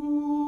Ей,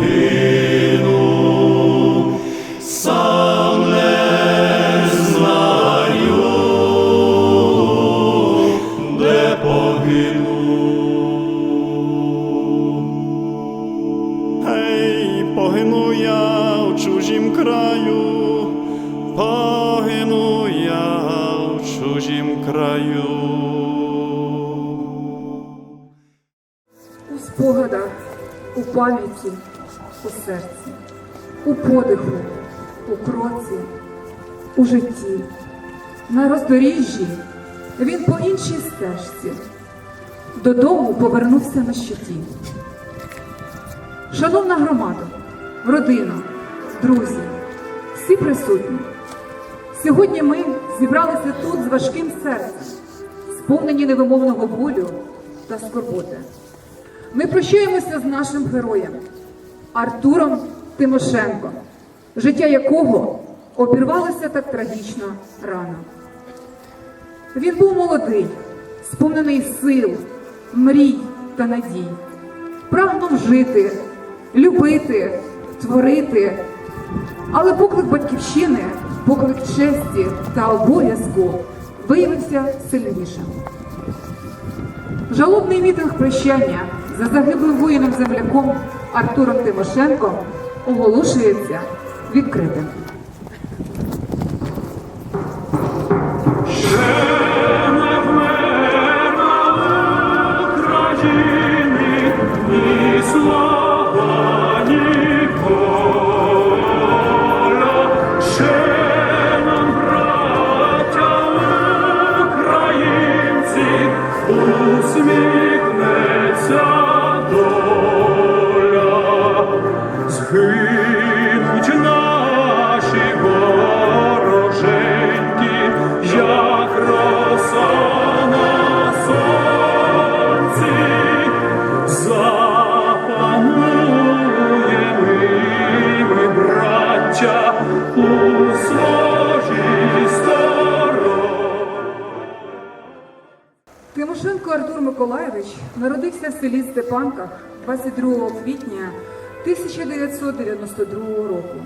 де погину, сам не знаю, я в чужім краю, погину я в чужім краю. у спогадах, у пам'яті, у серці, у подиху, у кроці, у житті. На роздоріжжі він по іншій стежці додому повернувся на щиті. Шановна громада, родина, друзі, всі присутні. Сьогодні ми зібралися тут з важким серцем, сповнені невимовного болю та скорботи. Ми прощаємося з нашим героєм Артуром Тимошенко, життя якого обірвалося так трагічно рано. Він був молодий, сповнений сил, мрій та надій, прагнув жити, любити, творити. Але поклик батьківщини, поклик честі та обов'язку виявився сильнішим. Жалобний мітинг прощання за загиблим воїном земляком Артуром Тимошенком оголошується відкритим. Слава, Миколаєвич народився в селі Степанках 22 квітня 1992 року.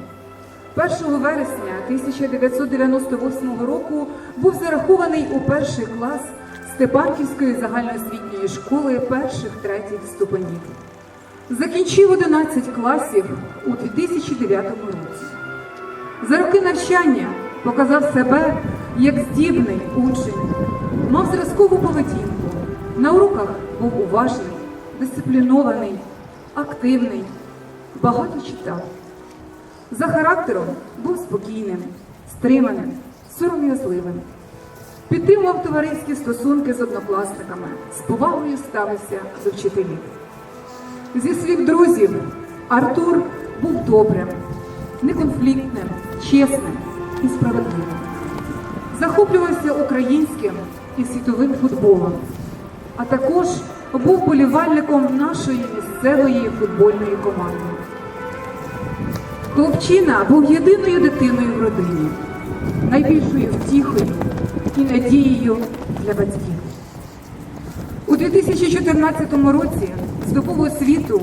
1 вересня 1998 року був зарахований у перший клас Степанківської загальноосвітньої школи перших третіх ступенів. Закінчив 11 класів у 2009 році. За роки навчання показав себе як здібний учень, мав зразкову поведінку. На уроках був уважний, дисциплінований, активний, багато читав. За характером був спокійним, стриманим, сором'язливим. Підтримував товариські стосунки з однокласниками, з повагою ставився до вчителів. Зі слів друзів, Артур був добрим, неконфліктним, чесним і справедливим. Захоплювався українським і світовим футболом, а також був болівальником нашої місцевої футбольної команди. Хлопчина був єдиною дитиною в родині, найбільшою втіхою і надією для батьків. У 2014 році здобув освіту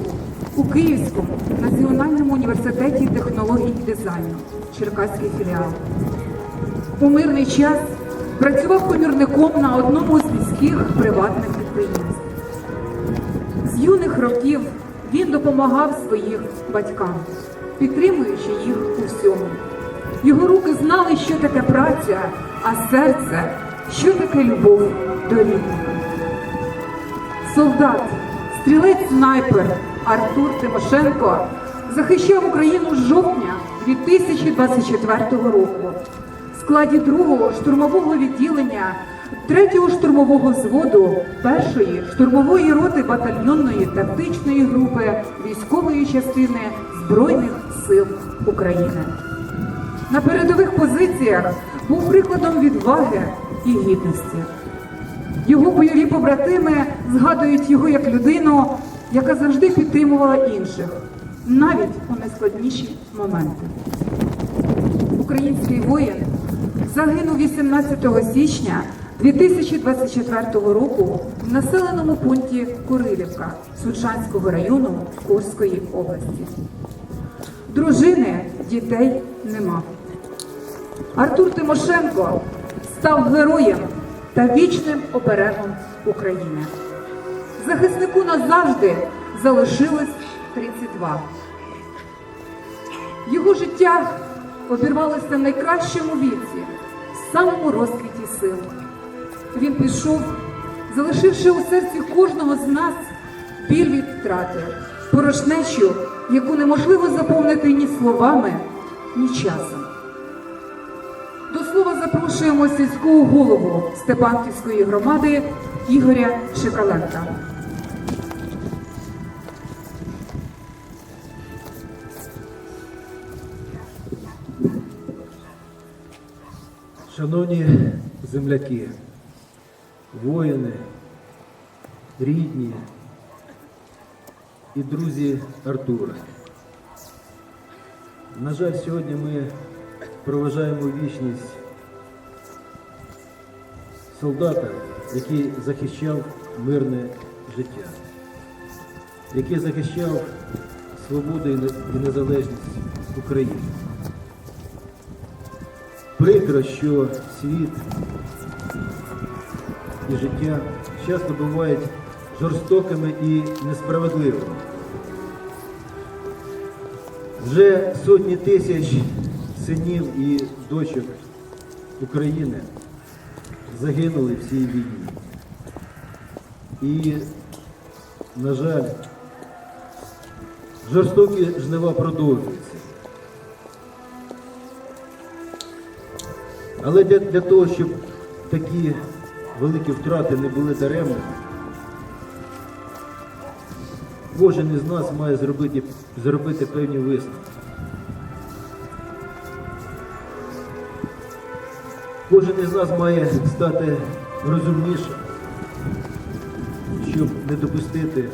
у Київському національному університеті технологій і дизайну, Черкаський філіал. У мирний час працював помірником на одному з міських приватних підприємств. З юних років він допомагав своїм батькам, підтримуючи їх у всьому. Його руки знали, що таке праця, а серце, що таке любов до рідних. Солдат, стрілець снайпер Артур Тимошенко захищав Україну з жовтня 2024 року в складі другого штурмового відділення третього штурмового взводу першої штурмової роти батальйонної тактичної групи військової частини Збройних сил України. На передових позиціях був прикладом відваги і гідності. Його бойові побратими згадують його як людину, яка завжди підтримувала інших, навіть у найскладніші моменти. Український воїн загинув 18 січня 2024 року в населеному пункті Курилівка Сучанського району Курської області. Дружини, дітей нема. Артур Тимошенко став героєм та вічним оберегом України. Захиснику назавжди залишилось 32. Його життя обірвалося в найкращому віці, в самому розквіті сил. Він пішов, залишивши у серці кожного з нас біль від втрати, порожнечу, яку неможливо заповнити ні словами, ні часом. До слова запрошуємо сільського голову Степанківської громади Ігоря Шикаленка. Шановні земляки, воїни, рідні і друзі Артура. На жаль, сьогодні ми проважаємо вічність солдата, який захищав мирне життя, який захищав свободу і незалежність України. Прикро, що світ і життя часто бувають жорстокими і несправедливими. Вже сотні тисяч синів і дочок України загинули в цій війні. І, на жаль, жорстокі жнива продовжуються. Але для, для того, щоб такі великі втрати не були даремними, кожен із нас має зробити, зробити певні висновки. Кожен із нас має стати розумнішим, щоб не допустити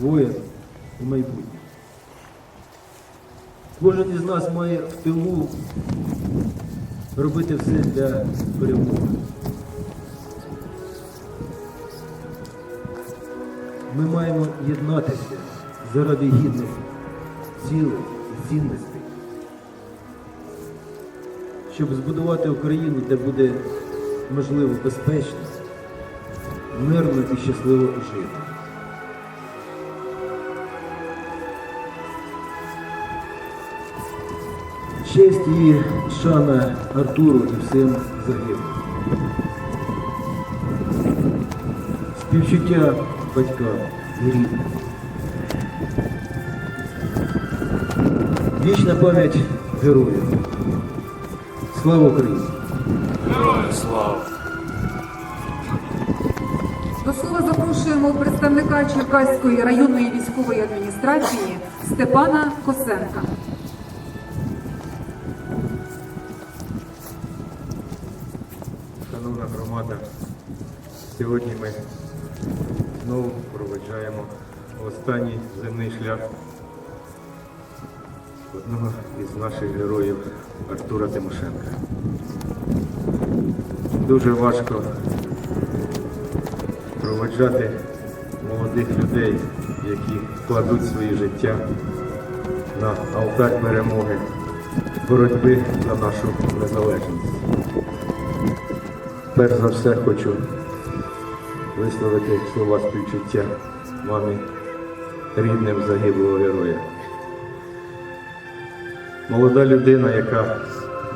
воїн у майбутнє. Кожен із нас має в тилу робити все для перемоги. Ми маємо єднатися заради гідних цілей і цінностей, щоб збудувати Україну, де буде можливо безпечно, мирно і щасливо жити. Честь і шана Артуру і всім загиблим. Співчуття батькам і. Вічна пам'ять героїв. Слава Україні! Героям слава! До слова запрошуємо представника Черкаської районної військової адміністрації Степана Косенка. Громада, сьогодні ми знову проведжаємо останній земний шлях одного із наших героїв Артура Тимошенка. Дуже важко проведжати молодих людей, які кладуть своє життя на алтарь перемоги, боротьби за нашу незалежність. Перш за все хочу висловити слова співчуття мамі рідним загиблого героя. Молода людина, яка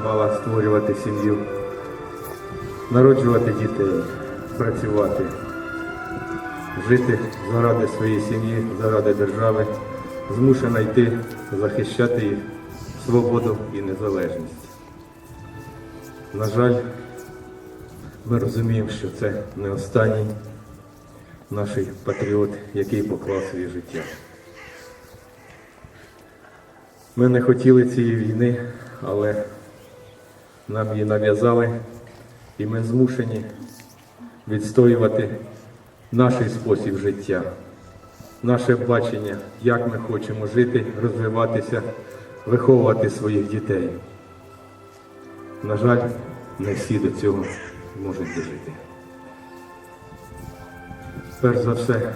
мала створювати сім'ю, народжувати дітей, працювати, жити заради своєї сім'ї, заради держави, змушена йти захищати їх свободу і незалежність. На жаль, ми розуміємо, що це не останній наш патріот, який поклав своє життя. Ми не хотіли цієї війни, але нам її нав'язали, і ми змушені відстоювати наш спосіб життя, наше бачення, як ми хочемо жити, розвиватися, виховувати своїх дітей. На жаль, не всі до цього можуть дожити. Перш за все,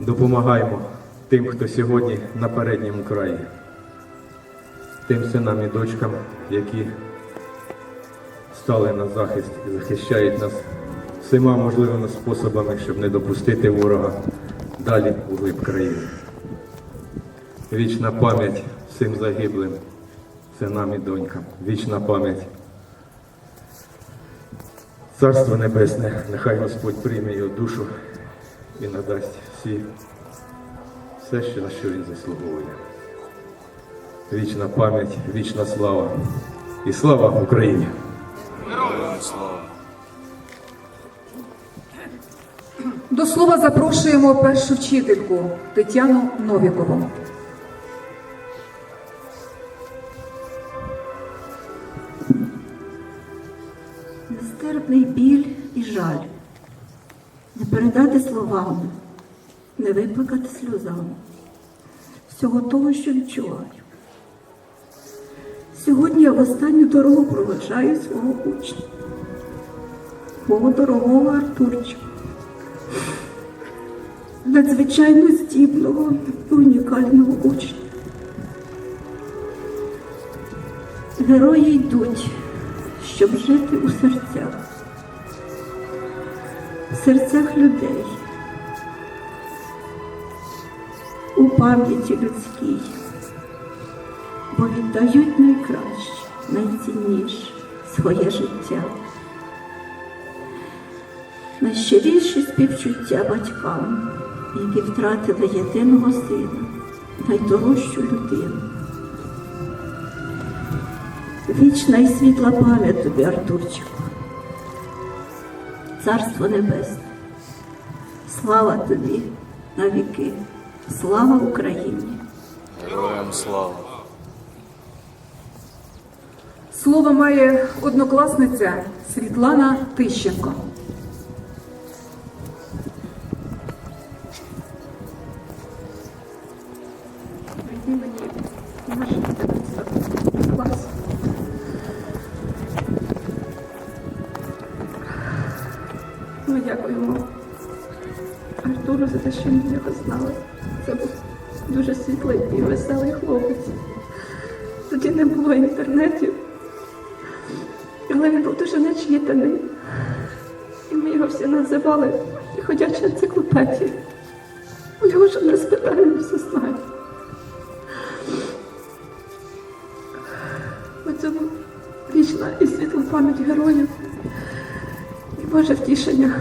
допомагаємо тим, хто сьогодні на передньому краї, тим синам і дочкам, які стали на захист і захищають нас всіма можливими способами, щоб не допустити ворога далі у глиб країни. Вічна пам'ять всім загиблим, синам і донькам, вічна пам'ять. Царство Небесне, нехай Господь прийме його душу і надасть всі, все, що, на що він заслуговує. Вічна пам'ять, вічна слава і слава Україні! До слова запрошуємо першу вчительку Тетяну Новікову. Передати словами, не виплакати сльозами всього того, що відчуваю. Сьогодні я в останню дорогу проведжаю свого учня, мого дорогого Артурчика, надзвичайно здібного і унікального учня. Герої йдуть, щоб жити у серцях, в серцях людей, у пам'яті людській, бо віддають найкраще, найцінніше своє життя. Найщиріші співчуття батькам, які втратили єдиного сина, найдорожчу людину. Вічна і світла пам'ять тобі, Артурчику. Царство Небесне. Слава тобі на віки. Слава Україні! Героям слава! Слово має однокласниця Світлана Тищенко. У вічна і світла пам'ять героїв і Боже втішення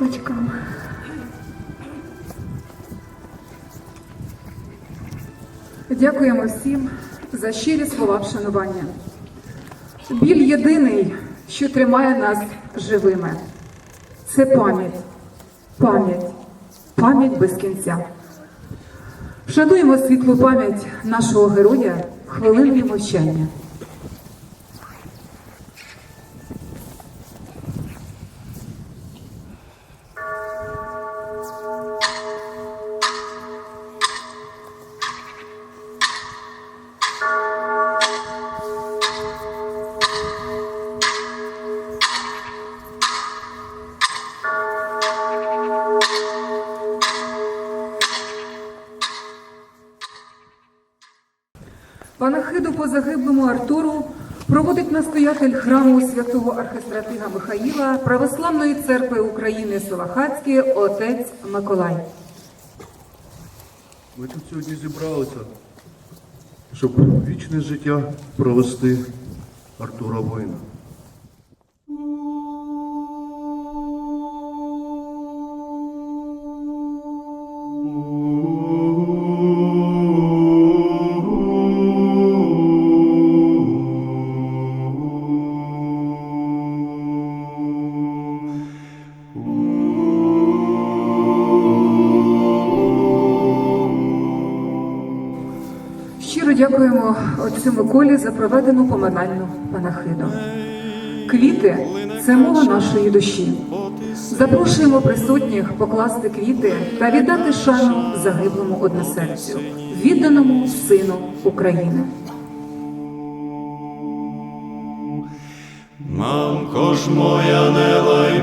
батькам. Дякуємо всім за щирі слова вшанування. Біль єдиний, що тримає нас живими. Це пам'ять, пам'ять, пам'ять без кінця. Вшануємо світлу пам'ять нашого героя хвилиною мовчання. По загиблому Артуру проводить настоятель храму святого архистратига Михаїла Православної церкви України Словахацьке отець Миколай. Ми тут сьогодні зібралися, щоб вічне життя провести Артура Воїна. Дякуємо отцю Миколі за проведену поминальну панахиду. Квіти це мова нашої душі. Запрошуємо присутніх покласти квіти та віддати шану загиблому односельцю, відданому сину України. Мамко ж моя, не лай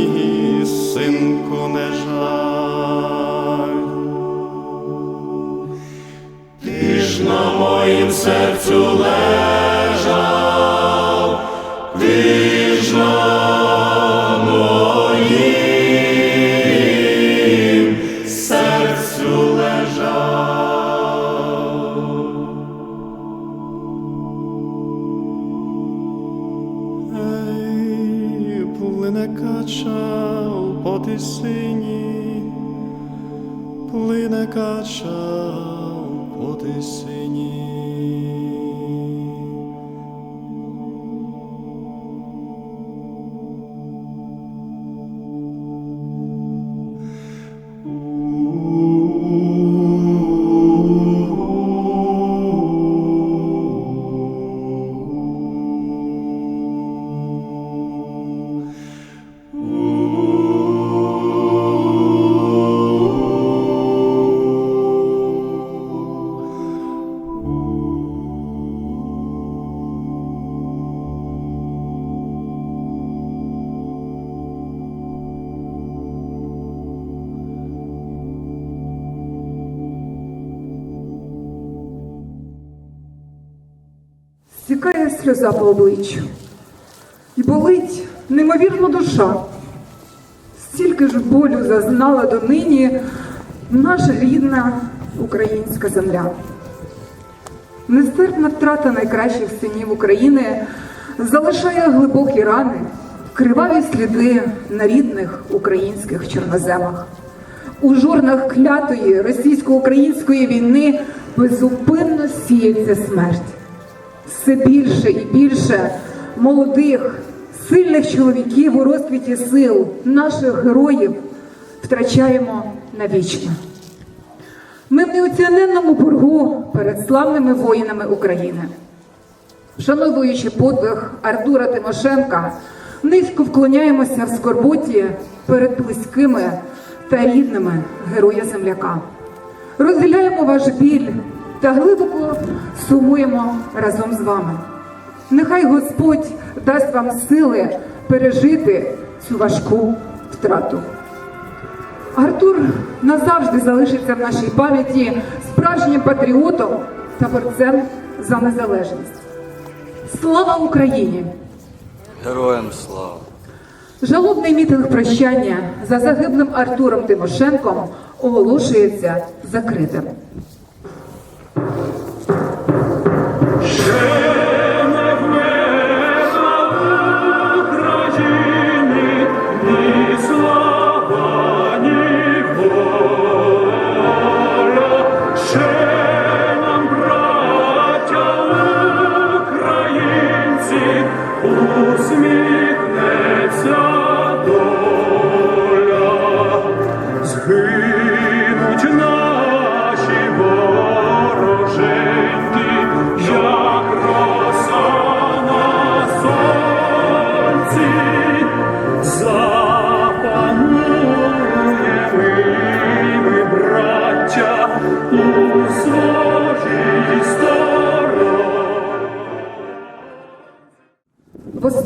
моїм серцю лежав, на моїм серцю лежав. Ей, плине кача у потисині, плине кача у потисині. Стікає сльоза по обличчю. І болить неймовірно душа. Стільки ж болю зазнала донині наша рідна українська земля. Нестерпна втрата найкращих синів України залишає глибокі рани, криваві сліди на рідних українських чорноземах. У жорнах клятої російсько-української війни безупинно сіється смерть все більше і більше молодих, сильних чоловіків у розквіті сил, наших героїв втрачаємо навічно. Ми в неоціненному боргу перед славними воїнами України. Вшановуючи подвиг Артура Тимошенка, низько вклоняємося в скорботі перед близькими та рідними героя земляка. Розділяємо ваш біль та глибоко сумуємо разом з вами. Нехай Господь дасть вам сили пережити цю важку втрату. Артур назавжди залишиться в нашій пам'яті справжнім патріотом та борцем за незалежність. Слава Україні! Героям слава! Жалобний мітинг прощання за загиблим Артуром Тимошенком оголошується закритим. Amen.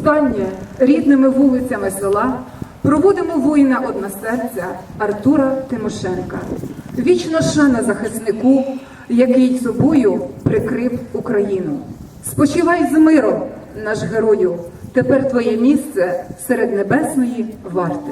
Востаннє рідними вулицями села проводимо воїна односерця Артура Тимошенка. Вічно шана захиснику, який собою прикрив Україну. Спочивай з миром, наш герою. Тепер твоє місце серед небесної варти.